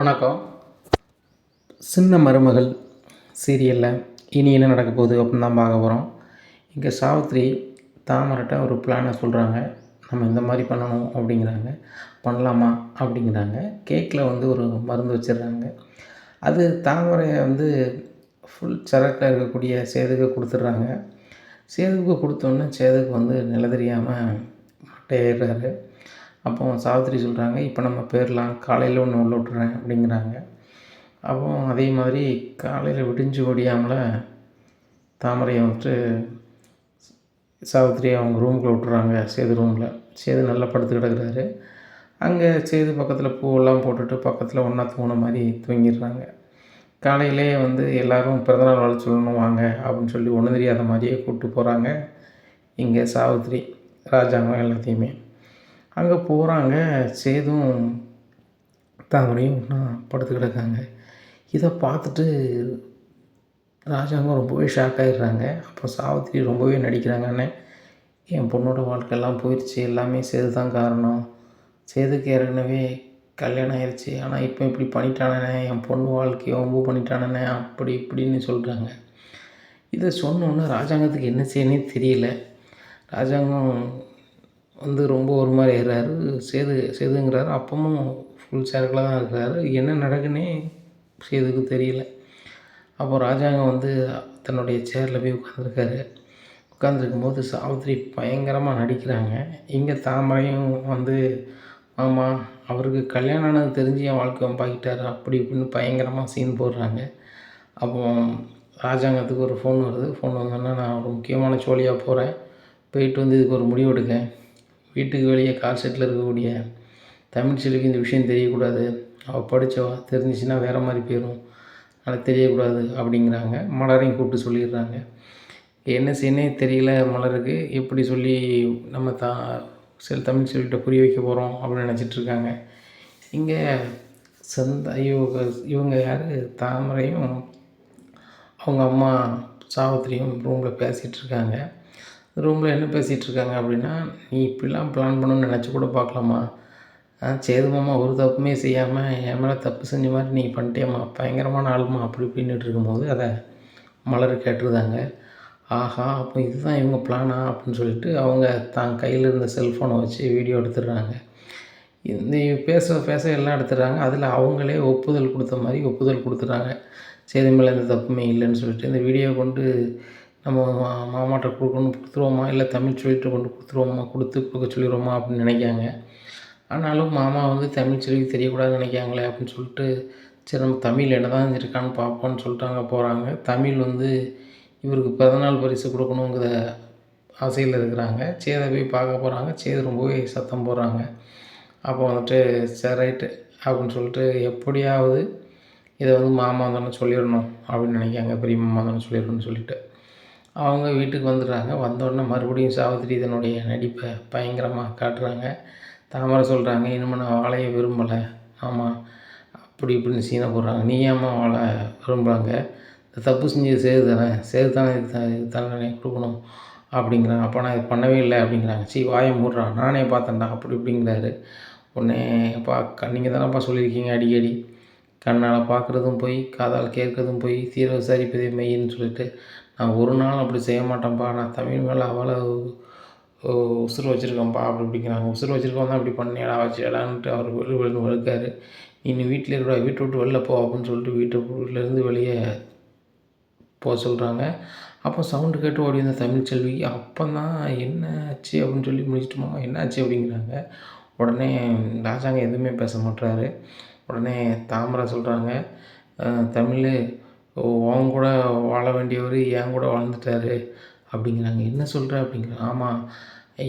வணக்கம். சின்ன மருமகள் சீரியலில் இனி என்ன நடக்க போகுது அப்படின்னு தான் பார்க்க போகிறோம் இங்கே சாவித்ரி தாமரட்ட ஒரு பிளானை சொல்கிறாங்க நம்ம இந்த மாதிரி பண்ணணும் அப்படிங்கிறாங்க. பண்ணலாமா அப்படிங்கிறாங்க. கேக்கில் வந்து ஒரு மருந்து வச்சிடுறாங்க. அது தாமரையை வந்து ஃபுல் சரட்டில் இருக்கக்கூடிய சேதுக்கு கொடுத்துட்றாங்க. சேதுக்கு கொடுத்தோன்னே சேதுக்கு வந்து நில தெரியாமல் மட்டையிடுறாரு அப்போ சாவித்திரி சொல்கிறாங்க இப்போ நம்ம போயிடலாம் காலையில் ஒன்று உள்ள விட்டுறேன் அப்படிங்கிறாங்க. அப்போ அதே மாதிரி காலையில் விடிஞ்சு ஓடியாமல் தாமரையை வந்துட்டு சாவித்திரி அவங்க ரூமுக்குள்ள விட்டுறாங்க சேது ரூமில் சேது நல்லா படுத்து கிடக்குறாரு. அங்கே சேது பக்கத்தில் பூவெல்லாம் போட்டுட்டு பக்கத்தில் ஒன்றா தூங்கின மாதிரி தூங்கிடுறாங்க. காலையிலே வந்து எல்லோரும் பிறந்தநாள் வாழ்த்து சொல்லணும் வாங்க அப்படின்னு சொல்லி ஒன்றும் தெரியாத மாதிரியே கூப்பிட்டு போகிறாங்க இங்கே சாவித்திரி ராஜாங்கம் எல்லாத்தையுமே. அங்கே போகிறாங்க சேதும் தாமரையும் ஒன்றா படுத்து கிடக்காங்க. இதை பார்த்துட்டு ராஜாங்கம் ரொம்பவே ஷாக் ஆகிடுறாங்க அப்போ சாவித்திரி ரொம்பவே நடிக்கிறாங்கன்னு என் பொண்ணோட வாழ்க்கையெல்லாம் போயிடுச்சு எல்லாமே சேது தான் காரணம். சேதுக்கு ஏற்கனவே கல்யாணம் ஆயிடுச்சு ஆனால் இப்போ இப்படி பண்ணிட்டானே என் பொண்ணு வாழ்க்கையை ரொம்ப பண்ணிட்டானே அப்படி இப்படின்னு சொல்கிறாங்க இதை சொன்னோன்னே ராஜாங்கத்துக்கு என்ன செய்யணும்னே தெரியல. ராஜாங்கம் வந்து ரொம்ப ஒரு மாதிரி ஆயிடுறாரு. சேது சேதுங்கிறாரு. அப்பவும் ஃபுல் சரக்கில் தான் இருக்கிறாரு. என்ன நடக்குன்னே சேதுக்கு தெரியல. அப்போ ராஜாங்கம் வந்து தன்னுடைய சேரில் போய் உட்காந்துருக்காரு உட்காந்துருக்கும் போது சாவித்திரி பயங்கரமாக நடிக்கிறாங்க. இங்கே தாமரையும் வந்து ஆமாம் அவருக்கு கல்யாணம் ஆனது தெரிஞ்சு என் வாழ்க்கை வம்பாக்கிட்டார். அப்படி இப்படின்னு பயங்கரமாக சீன் போடுறாங்க. அப்போ ராஜாங்கத்துக்கு ஒரு ஃபோன் வருது. ஃபோன் வந்தோன்னா நான் ஒரு முக்கியமான சோழியாக போகிறேன் போயிட்டு வந்து இதுக்கு ஒரு முடிவு எடுக்கேன். வீட்டுக்கு வெளியே கால் செட்டில் இருக்கக்கூடிய தமிழ் செல்விக்கு இந்த விஷயம் தெரியக்கூடாது. அவள் படித்தவா தெரிஞ்சிச்சுன்னா வேறு மாதிரி போயிடும் அதனால் தெரியக்கூடாது அப்படிங்கிறாங்க. மலரையும் கூப்பிட்டு சொல்லிடுறாங்க. என்ன செய்யணே தெரியல மலருக்கு. எப்படி சொல்லி நம்ம தா செல் தமிழ் செல்விகிட்ட புரிய வைக்க போகிறோம் அப்படின்னு நினச்சிட்ருக்காங்க இங்கே சந்த இவங்க இவங்க யார்? தாமரையும் அவங்க அம்மா சாவத்திரியும் ரூமில் பேசிகிட்ருக்காங்க ரூமில் என்ன பேசிகிட்டு இருக்காங்க அப்படின்னா நீ இப்படிலாம் பிளான் பண்ணணும்னு நினச்சி கூட பார்க்கலாமா? சேதுமாமா ஒரு தப்புமே செய்யாமல் என் மேலே தப்பு செஞ்ச மாதிரி நீ பண்ணிட்டேம்மா பயங்கரமான ஆளுமா அப்படி இப்படின்னுட்டு இருக்கும்போது அதை மலர் கேட்டிருந்தாங்க. ஆஹா அப்போ இதுதான் இவங்க பிளானா அப்படின்னு சொல்லிட்டு அவங்க தான் கையில் இருந்த செல்ஃபோனை வச்சு வீடியோ எடுத்துடுறாங்க. இந்த பேச பேச எல்லாம் எடுத்துடுறாங்க. அதில் அவங்களே ஒப்புதல் கொடுத்த மாதிரி ஒப்புதல் கொடுத்துட்றாங்க. சேது மேலே எந்த தப்புமே இல்லைன்னு சொல்லிட்டு இந்த வீடியோ கொண்டு நம்ம மா மாமாட்ட கொடுக்கணும் கொடுத்துருவோமா? இல்லை தமிழ் சொல்லிட்டு கொண்டு கொடுத்துருவோமா? கொடுத்து கொடுக்க சொல்லிடுவோமா அப்படின்னு நினைக்காங்க. ஆனாலும் மாமா வந்து தமிழ் சொல்லி தெரியக்கூடாதுன்னு நினைக்காங்களே அப்படின்னு சொல்லிட்டு சரி நம்ம தமிழ் என்ன தான் இருக்கான்னு பார்ப்போம்னு சொல்லிட்டு அங்கே போகிறாங்க தமிழ் வந்து இவருக்கு பிறந்தநாள் பரிசு கொடுக்கணுங்கிற ஆசையில் இருக்கிறாங்க. சேதை போய் பார்க்க போகிறாங்க சேது ரொம்பவே சத்தம் போடுறாங்க. அப்போ வந்துட்டு சரி ரைட்டு அப்படின்னு சொல்லிட்டு எப்படியாவது இதை வந்து மாமா தானே சொல்லிடணும் அப்படின்னு நினைக்காங்க. பெரிய மாமா தானே சொல்லிடணும்னு சொல்லிட்டு. அவங்க வீட்டுக்கு வந்துடுறாங்க. வந்தோடனே மறுபடியும் சாவித்திரி இதனுடைய நடிப்பை பயங்கரமாக காட்டுறாங்க. தாமரை சொல்கிறாங்க இனிமேல் நான் வாழைய விரும்பலை. ஆமாம் அப்படி இப்படின்னு சீனை போடுறாங்க. நீ ஏமா வாழை விரும்புகிறாங்க இந்த தப்பு செஞ்சு சேது தானே சேது தானே இது தானே கொடுக்கணும். அப்படிங்கிறாங்க. அப்போ நான் இது பண்ணவே இல்லை. அப்படிங்கிறாங்க. சரி வாயை மூடுறான் நானே பார்த்தேன்டா. அப்படி இப்படிங்கிறாரு. உடனே அப்பா நீங்கள் தானேப்பா சொல்லியிருக்கீங்க அடிக்கடி. கண்ணால் பார்க்குறதும் போய் காதால் கேட்குறதும் போய் தீர விசாரிப்பதே மெய்ன்னு சொல்லிட்டு நான் ஒரு நாள் அப்படி செய்ய மாட்டேன்ப்பா நான் தமிழ் மேலே அவ்வளோ உசுறு வச்சுருக்கேன்ப்பா அப்படி இப்படிங்கிறாங்க. உசுறு வச்சுருக்கோம் தான் அப்படி பண்ணியடா வச்சுடான்ட்டு அவர் வெளி வெளியே வழுக்காரு நீ வீட்டில் இருக்கிற வீட்டை விட்டு வெளில போ அப்படின்னு சொல்லிட்டு வீட்டுலேருந்து வெளியே போக சொல்கிறாங்க அப்போ சவுண்டு கேட்டு ஓடி வந்த தமிழ் செல்வி அப்போ தான் என்ன ஆச்சு அப்படின்னு சொல்லி முடிச்சிட்டுமா என்ன ஆச்சு அப்படிங்கிறாங்க. உடனே ராஜாங்க எதுவுமே பேச மாட்டுறாரு உடனே தாமரை சொல்கிறாங்க தமிழ் உன் கூட வாழ வேண்டியவர் என் கூட வாழ்ந்துட்டாரு அப்படிங்கிறாங்க. என்ன சொல்கிற அப்படிங்கிற ஆமாம்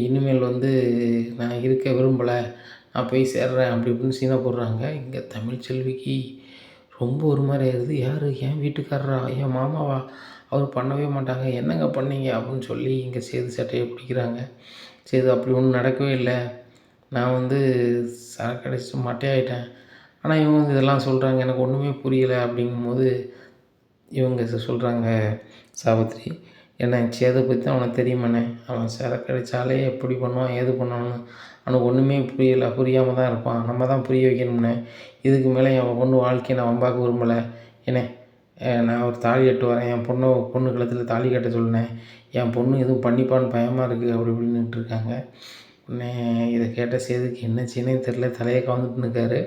இனிமேல் வந்து நான் இருக்க விரும்பலை நான் போய் சேர்றேன் அப்படி இப்படின்னு சீனை போடுறாங்க. இங்கே தமிழ் செல்விக்கு ரொம்ப ஒரு மாதிரி ஆயிடுது யார் என் வீட்டுக்காரரா என் மாமாவா? அவர் பண்ணவே மாட்டாங்க. என்னங்க பண்ணீங்க அப்படின்னு சொல்லி இங்கே சேது சட்டையை பிடிக்கிறாங்க. சேது அப்படி ஒன்றும் நடக்கவே இல்லை. நான் வந்து சரக்கு அடிச்சு மட்டையாயிட்டேன். ஆனால் இவங்க வந்து இதெல்லாம் சொல்கிறாங்க எனக்கு ஒன்றுமே புரியலை அப்படிங்கும்போது இவங்க சொல்கிறாங்க சாவித்திரி என்ன சேதை பற்றி தான் அவனுக்கு தெரியுமாண்ணே? அவன் சேர கிடைச்சாலே எப்படி பண்ணுவான் ஏது பண்ணுவான்னு அவனுக்கு ஒன்றுமே புரியலை புரியாமல் தான் இருப்பான். நம்ம தான் புரிய வைக்கணும்ண்ணே. இதுக்கு மேலே என் பொண்ணு வாழ்க்கையை நான் வம்பாக்க விரும்பலை. என்ன நான் ஒரு தாலி கட்டு வரேன். என் பொண்ணை பொண்ணு கழுத்தில் தாலி கட்ட சொல்லினேன் என் பொண்ணு எதுவும் பண்ணிப்பான்னு பயமாக இருக்குது அப்படி இப்படின்னுட்டு இருக்காங்க. உடனே இதை கேட்ட சேதுக்கு என்ன செய்யணும் தெரில தலையை கவர்ந்துட்டு இருக்காரு.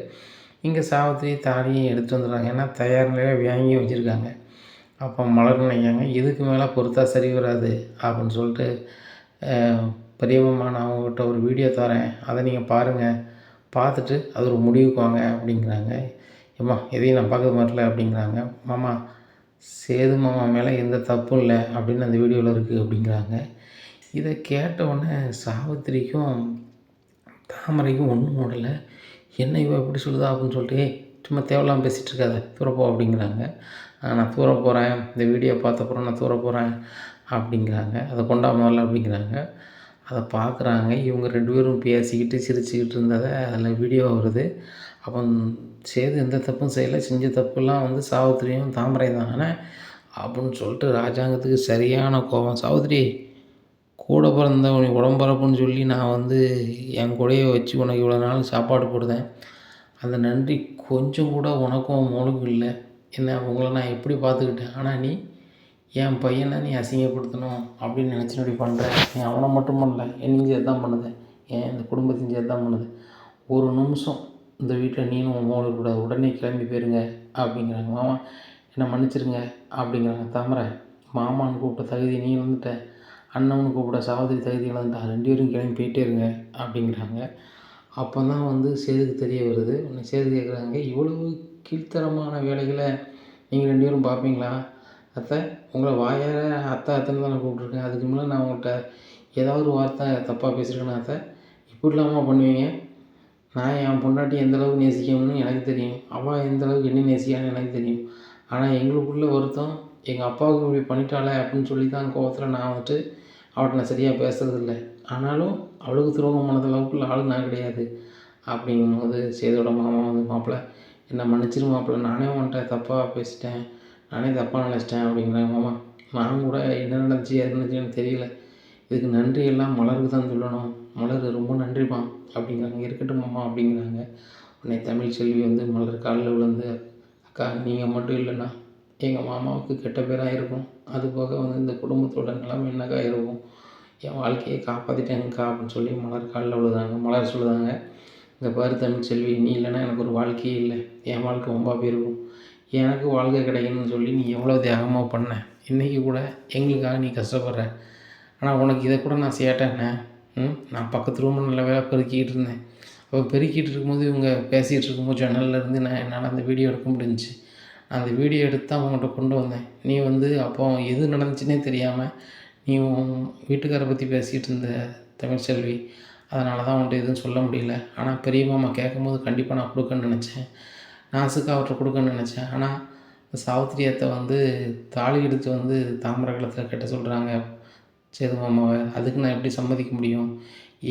இங்கே சாவித்திரி தாலியும் எடுத்து வந்துடுறாங்க. ஏன்னா தயார் நிலையில் வாங்கி வச்சுருக்காங்க. அப்போ மலர் நினைக்காங்க. இதுக்கு மேலே பொறுத்தா சரி வராது அப்படின்னு சொல்லிட்டு பெரியம்மா நான் உங்கள்கிட்ட ஒரு வீடியோ தரேன். அதை நீங்கள் பாருங்கள் பார்த்துட்டு அது ஒரு முடிவுக்கு வாங்க அப்படிங்கிறாங்க. ஏம்மா எதையும் நான் பார்க்க மாட்டல அப்படிங்கிறாங்க. மாமா சேது மாமா மேலே எந்த தப்பும் இல்லை அப்படின்னு அந்த வீடியோவில் இருக்குது அப்படிங்கிறாங்க. இதை கேட்டவுடனே சாவித்திரிக்கும் தாமரைக்கும் ஒன்றும் ஓடலை. என்ன இவ எப்படி சொல்லுதா அப்படின்னு சொல்லிட்டு சும்மா தேவையில்லாமல் பேசிகிட்டு இருக்காத. தூரப்போ அப்படிங்கிறாங்க. நான் தூர போகிறேன் இந்த வீடியோ பார்த்தப்பறம் நான் தூர போகிறேன் அப்படிங்கிறாங்க. அதை கொண்டா முதல்ல அப்படிங்கிறாங்க. அதை பார்க்குறாங்க. இவங்க ரெண்டு பேரும் பேசிக்கிட்டு சிரிச்சுக்கிட்டு இருந்ததை அதில் வீடியோ வருது. அப்போ சேது எந்த தப்பும் செய்யலை. செஞ்ச தப்புலாம் வந்து சாவித்திரியும் தாமரை தானே. அப்படின்னு சொல்லிட்டு ராஜாங்கத்துக்கு சரியான கோபம். சாவித்திரி கூட பிறந்த உனக்கு உடம்பரப்புன்னு சொல்லி நான் வந்து என் கூடயே வச்சு உனக்கு இவ்வளோ நாள் சாப்பாடு போடுதேன். அந்த நன்றி கொஞ்சம் கூட உனக்கும் மோளுக்கும் இல்லை. என்ன உங்களை நான் எப்படி பார்த்துக்கிட்டேன்? ஆனால் நீ என் பையனை நீ அசிங்கப்படுத்தணும் அப்படின்னு நினச்சி இப்படி பண்ணுற நீ அவனை மட்டும் பண்ணல என்னையும் சேர்த்து தான் பண்ணுது. ஏன் இந்த குடும்பத்தையும் சேர்த்து தான் பண்ணுது. ஒரு நிமிஷம் இந்த வீட்டில் நீனும் உன் மோளும் கூடாது உடனே கிளம்பி போயிருங்க அப்படிங்கிறாங்க. மாமா என்னை மன்னிச்சிருங்க அப்படிங்கிறாங்க. தமரை மாமான்னு கூப்பிட்ட தகுதி நீ வந்துட்ட அண்ணன்னு கூப்பிட சகோதரி தகுதி இழந்துட்டா ரெண்டு பேரும் கிளம்பி போயிட்டே இருங்க அப்படிங்கிறாங்க. அப்போ தான் வந்து சேதுக்கு தெரிய வருது. உன்னை சேது கேட்குறாங்க இவ்வளவு கீழ்த்தரமான வேலைகளை நீங்கள் ரெண்டு பேரும் பார்ப்பீங்களா? அத்தை உங்களை வாயார அத்தை அத்தைன்னு தானே கூப்பிட்ருக்கேன் அதுக்கு முன்னே நான் உங்கள்கிட்ட ஏதாவது ஒரு வார்த்தை தப்பாக பேசியிருக்கேனா அத்தை? இப்படிலாமா பண்ணுவீங்க? நான் என் பொண்டாட்டி எந்த அளவுக்கு நேசிக்கணும்னு எனக்கு தெரியும். அவள் எந்தளவுக்கு என்ன நேசிக்கான்னு எனக்கு தெரியும். ஆனால் எங்களுக்குள்ள வருத்தம் எங்கள் அப்பாவுக்கு இப்படி பண்ணிட்டாளே அப்படின்னு சொல்லி தான் கோவத்தில் நான் வந்துட்டு அவட்ட நான் சரியாக பேசுறதில்ல. ஆனாலும் அவளுக்கு துரோகம் பண்ணது அளவுக்குள்ள ஆள் நான் கிடையாது. அப்படிங்கும்போது சேதோட மாமா வந்து மாப்பிள்ள என்னை மன்னிச்சிரு மாப்பிள்ள நானே உன்கிட்ட தப்பாக பேசிட்டேன் நானே தப்பாக நினச்சிட்டேன் அப்படிங்கிறாங்க மாமா. நான் கூட என்ன நடந்துச்சு எது நடந்துச்சுன்னு தெரியல. இதுக்கு நன்றி எல்லாம் மலருக்கு தான் சொல்லணும். மலர் ரொம்ப நன்றிப்பா அப்படிங்கிறாங்க. இருக்கட்டும் மாமா அப்படிங்கிறாங்க. உன்னை தமிழ் செல்வி வந்து மலர் காலில் விழுந்து அக்கா நீங்கள் மட்டும் இல்லைன்னா எங்கள் மாமாவுக்கு கெட்ட பேராக இருக்கும். அது போக வந்து இந்த குடும்பத்தோட நிலைமை என்னக்கா இருக்கும்? என் வாழ்க்கையை காப்பாற்றிட்டேங்கக்கா அப்படின்னு சொல்லி மலர் காலில் விழுதாங்க மலர் சொல்லுதாங்க. இந்த பாரு தமிழ் செல்வி நீ இல்லைன்னா எனக்கு ஒரு வாழ்க்கையே இல்லை. என் வாழ்க்கை ரொம்ப போயிருக்கும் எனக்கு வாழ்க்கை கிடைக்கணும்னு சொல்லி நீ எவ்வளோ தியாகமாக பண்ண. இன்றைக்கி கூட எங்களுக்காக நீ கஷ்டப்படுற. ஆனால் உனக்கு இதை கூட நான் சேட்டேண்ணே ம்? நான் பக்கத்து ரூமில் நல்ல வேலை பெருக்கிக்கிட்டு இருந்தேன். அப்போ பெருக்கிட்டு இருக்கும்போது இவங்க பேசிகிட்டு இருக்கும்போது ஜன்னல்ல இருந்து நான் என்னால் அந்த வீடியோ எடுக்க முடிஞ்சிச்சு. அந்த வீடியோ எடுத்து தான் உங்கள்கிட்ட கொண்டு வந்தேன். நீ வந்து அப்போ எது நடந்துச்சுன்னே தெரியாமல் நீ உன் வீட்டுக்காரை பற்றி பேசிகிட்டு இருந்த தமிழ்ச்செல்வி அதனால தான் அவன்கிட்ட எதுவும் சொல்ல முடியல. ஆனால் பெரிய மாமா கேட்கும்போது கண்டிப்பாக நான் கொடுக்கன்னு நினச்சேன். நாசுக்கு அவர்கிட்ட கொடுக்கன்னு நினச்சேன். ஆனால் சாவித்திரி அத்தை வந்து தாலி எடுத்து வந்து தாமிர கலத்தில் கட்ட சொல்கிறாங்க சேது மாமாவை. அதுக்கு நான் எப்படி சம்மதிக்க முடியும்?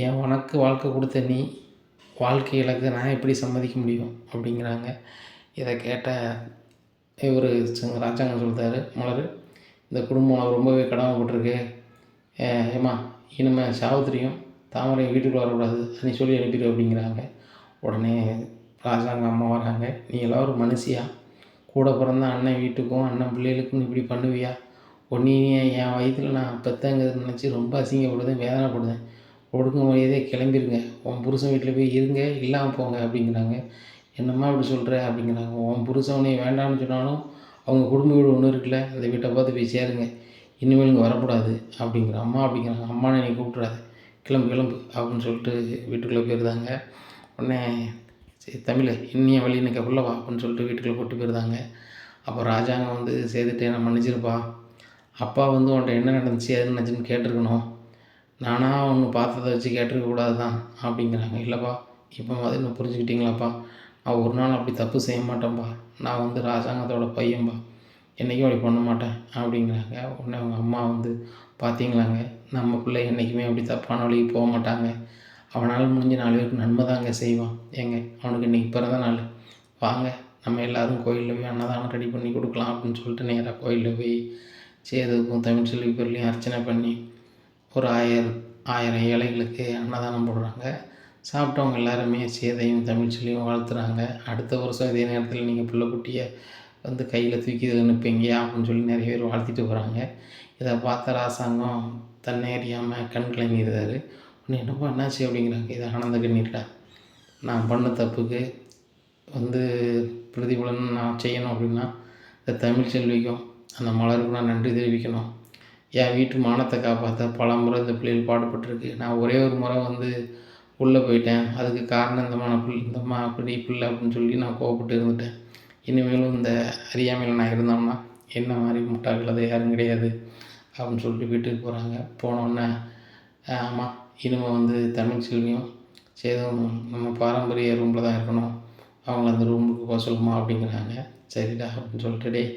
ஏன் உனக்கு வாழ்க்கை கொடுத்த நீ வாழ்க்கை இலக்கு நான் எப்படி சம்மதிக்க முடியும்? அப்படிங்கிறாங்க. இதை கேட்ட இவர் ராஜாங்க சொல்கிறாரு மலர் இந்த குடும்பம் உனக்கு ரொம்பவே கடமைப்பட்டிருக்கு ஏமா ஏம்மா இனிமேல் சாவித்திரியும் தாமரை வீட்டுக்குள்ள வரக்கூடாது நீ சொல்லி அனுப்பிடு அப்படிங்கிறாங்க. உடனே ராஜாங்க அம்மா வராங்க. நீ எல்லோரும் மனுஷியா? கூட பிறந்த அண்ணன் வீட்டுக்கும் அண்ணன் பிள்ளைகளுக்கும் இப்படி பண்ணுவியா? ஒன்றையே என் வயிற்றில் நான் பெத்தங்கிறது நினச்சி ரொம்ப அசிங்கப்படுதேன் வேதனைப்படுதேன். ஒடுங்க வயதே கிளம்பிருங்க. உன் புருஷன் வீட்டில் போய் இருங்க இல்லாமல் போங்க அப்படிங்கிறாங்க. என்னம்மா இப்படி சொல்கிற அப்படிங்கிறாங்க. உன் புருஷன் உன்னை வேண்டாம்னு சொன்னாலும் அவங்க குடும்ப வீடு ஒன்று இருக்குல்ல அந்த வீட்டை பார்த்து போய் சேருங்க. இனிமேல் இங்கே வரக்கூடாது அப்படிங்கிற அம்மா அப்படிங்கிறாங்க. அம்மா நீ கூப்பிட்றாது கிளம்பு கிளம்பு அப்படின்னு சொல்லிட்டு வீட்டுக்குள்ளே போயிருந்தாங்க. உடனே சரி தமிழ் இன்னிய வழி எனக்கு உள்ளவா அப்படின்னு சொல்லிட்டு வீட்டுக்குள்ளே கூட்டு போயிருந்தாங்க. அப்போ ராஜாங்க வந்து சேர்த்துட்டு என்னை மன்னிச்சிருப்பா. அப்பா வந்து உன்ட்ட என்ன நடந்துச்சு எது நடந்துச்சுன்னு கேட்டிருக்கணும். நானாக ஒன்று பார்த்ததை வச்சு கேட்டிருக்க கூடாது தான் அப்படிங்கிறாங்க. இல்லைப்பா இப்போ மாதிரி இன்னும் புரிஞ்சுக்கிட்டீங்களாப்பா? நான் ஒரு நாள் அப்படி தப்பு செய்ய மாட்டேன்ப்பா நான் வந்து ராஜாங்கத்தோட பையன்பா. என்றைக்கும் அப்படி பண்ண மாட்டேன் அப்படிங்கிறாங்க. உடனே அவங்க அம்மா வந்து பார்த்தீங்களாங்க நம்ம பிள்ளை என்றைக்குமே அப்படி தப்பான வழிக்கு போக மாட்டாங்க. அவனால் முடிஞ்ச நாலு பேருக்கு நன்மை தாங்க செய்வான். ஏங்க அவனுக்கு இன்றைக்கி பிறந்த நாள். வாங்க நம்ம எல்லாரும் கோயிலில் போய் அன்னதானம் ரெடி பண்ணி கொடுக்கலாம் அப்படின்னு சொல்லிட்டு நேராக கோயிலில் போய் சேதுக்கும் தமிழ்ச்செல்வி பொருளையும் அர்ச்சனை பண்ணி ஒரு ஆயிரம் ஆயிரம் ஏழைகளுக்கு அன்னதானம் போடுறாங்க. சாப்பிட்டவங்க எல்லாருமே சேதையும் தமிழ் சொல்லியும் வாழ்த்துறாங்க. அடுத்த வருஷம் இதே நேரத்தில் நீங்கள் பிள்ளை குட்டியை வந்து கையில் தூக்கி அனுப்புங்க அப்படின்னு சொல்லி நிறைய பேர் வாழ்த்திட்டு போகிறாங்க இதை பார்த்த ராசாங்கம் தன்னை அறியாமல் கண் கலங்கிடுறாரு உன்னை என்னப்பா என்னாச்சு அப்படிங்கிறாங்க. இது ஆனந்த கண்ணீர்டா. நான் பண்ண தப்புக்கு வந்து பிரதிபலன் நான் செய்யணும் அப்படின்னா இந்த தமிழ் செல்விக்கும் அந்த மலருக்கும் நான் நன்றி தெரிவிக்கணும். என் வீட்டு மானத்தை காப்பாற்ற பல முறை இந்த பிள்ளைகள் பாடுபட்டிருக்கு. நான் ஒரே ஒரு முறை வந்து உள்ளே போயிட்டேன். அதுக்கு காரணம் இந்த மான பிள்ளை இந்த மா பிள்ளை பிள்ளை அப்படின்னு சொல்லி நான் கோவப்பட்டு இருந்துட்டேன். இனிமேலும் இந்த அறியாமையில் நான் இருந்தோம்னா என்ன மாதிரி முட்டாள்கள் அது யாரும் கிடையாது அப்படின்னு சொல்லிட்டு வீட்டுக்கு போகிறாங்க போனோடனே ஆமாம் இனிமேல் வந்து தமிழ் செல்வியும் சரி நம்ம பாரம்பரிய ரூமில் தான் இருக்கணும். அவங்கள அந்த ரூமுக்கு போக சொல்லுமா அப்படிங்கிறாங்க. சரிடா அப்படின்னு சொல்லிட்டு டேய்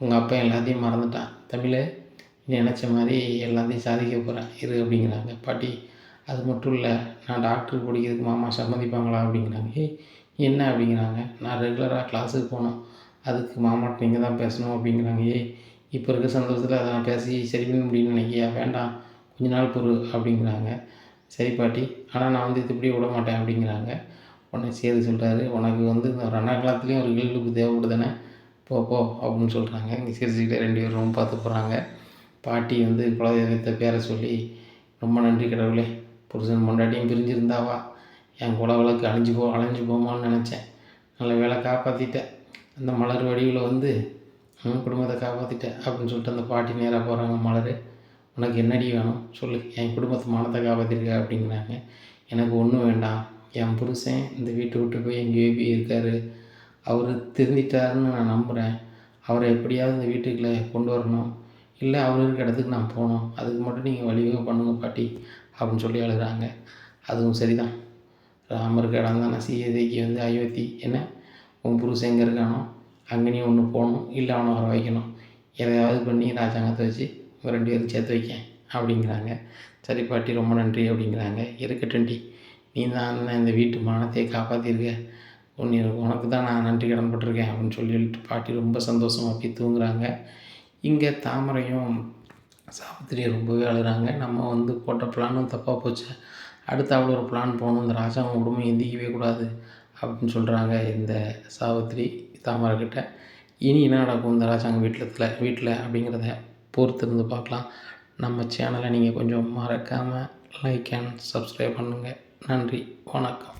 உங்கள் அப்பா எல்லாத்தையும் மறந்துட்டான். தமிழே நினச்ச மாதிரி எல்லாத்தையும் சாதிக்க போகிறேன் இரு அப்படிங்கிறாங்க. பாட்டி அது மட்டும் இல்லை நான் டாக்டர் படிக்கிறதுக்கு மாமா சம்மதிப்பாங்களா? அப்படிங்கிறாங்க. ஏய் என்ன அப்படிங்கிறாங்க. நான் ரெகுலராக கிளாஸுக்கு போகணும் அதுக்கு மாமாட்ட நீங்கள் தான் பேசணும் அப்படிங்கிறாங்க. ஏய் இப்போ இருக்க சந்தோஷத்தில் அதை நான் பேசி சரி பண்ண முடியும்னு நினைக்கியா? வேண்டாம். கொஞ்ச நாள் பொறு அப்படிங்கிறாங்க. சரி பாட்டி. ஆனால் நான் வந்து இது இப்படி விட மாட்டேன் அப்படிங்கிறாங்க. உடனே சேது சொல்கிறாரு உனக்கு வந்து இந்த ரெண்டாம் காலத்துலேயும் ஒரு இயல்பு தேவைப்படுதானே போ போ அப்படின்னு சொல்கிறாங்க இங்கே சிரிச்சுக்கிட்டே ரெண்டு பேரும் பார்த்து போகிறாங்க பாட்டி வந்து குலதெய்வத்தை பேரை சொல்லி ரொம்ப நன்றி கடவுளே. புருஷன் மொண்டாட்டியும் பிரிஞ்சிருந்தாவா என் கூட விளக்கு அழிஞ்சு போ அழிஞ்சு போமான்னு நினச்சேன். நல்ல வேலை காப்பாற்றிட்டேன் அந்த மலர் வடிவில் வந்து உன் குடும்பத்தை காப்பாற்றிட்டேன் அப்படின்னு சொல்லிட்டு அந்த பாட்டி நேராக போகிறாங்க மலர். உனக்கு என்னடி வேணும்? சொல்லு. என் குடும்பத்தை மானத்தை காப்பாற்றிருக்க அப்படிங்கிறாங்க. எனக்கு ஒன்றும் வேண்டாம். என் புருஷன் இந்த வீட்டை விட்டு போய் எங்கேயோ போய் இருக்கார் அவர் திருந்திட்டாருன்னு நான் நம்புகிறேன் அவரை எப்படியாவது இந்த வீட்டுக்குள்ளே கொண்டு வரணும். இல்லை அவர் இருக்க இடத்துக்கு நான் போகணும். அதுக்கு மட்டும் நீங்கள் வழிவகை பண்ணுங்க பாட்டி அப்படின்னு சொல்லி அழுகிறாங்க. அதுவும் சரிதான். ராமருக்கு இடம் தானே சீதைக்கு வந்து அயோத்தி என்ன உன் புருஷன் எங்கே இருக்கானோ அங்கே நீ ஒன்று போகணும் இல்லை அவனை வர வைக்கணும். எதையாவது பண்ணி ராஜாங்கத்தை வச்சு இவங்க ரெண்டு பேரும் சேர்த்து வைக்க அப்படிங்கிறாங்க. சரி பாட்டி ரொம்ப நன்றி அப்படிங்கிறாங்க. இருக்கட்டும்டி நீ தான் இந்த வீட்டு மானத்தையே காப்பாற்றிருக்க உன்னை உனக்கு தான் நான் நன்றி கடன்பட்டிருக்கேன் அப்படின்னு சொல்லிட்டு பாட்டி ரொம்ப சந்தோஷமாக போய் தூங்குறாங்க. இங்கே தாமரையும் சாவித்திரியை ரொம்பவே அழுகிறாங்க. நம்ம வந்து போட்ட பிளானும் தப்பாக போச்சு. அடுத்து அவ்வளோ ஒரு பிளான் போகணும். இந்த ராஜாவும் குடும்பம் எந்திக்கவே கூடாது அப்படின்னு சொல்கிறாங்க இந்த சாவித்திரி தாமரைக்கிட்ட இனி என்ன நடக்கும் இந்த ராஜாங்க வீட்டில் வீட்டில் அப்படிங்கிறத பொறுத்து இருந்து பார்க்கலாம். நம்ம சேனலை நீங்கள் கொஞ்சம் மறக்காமல் லைக் அண்ட் சப்ஸ்கிரைப் பண்ணுங்கள் நன்றி வணக்கம்.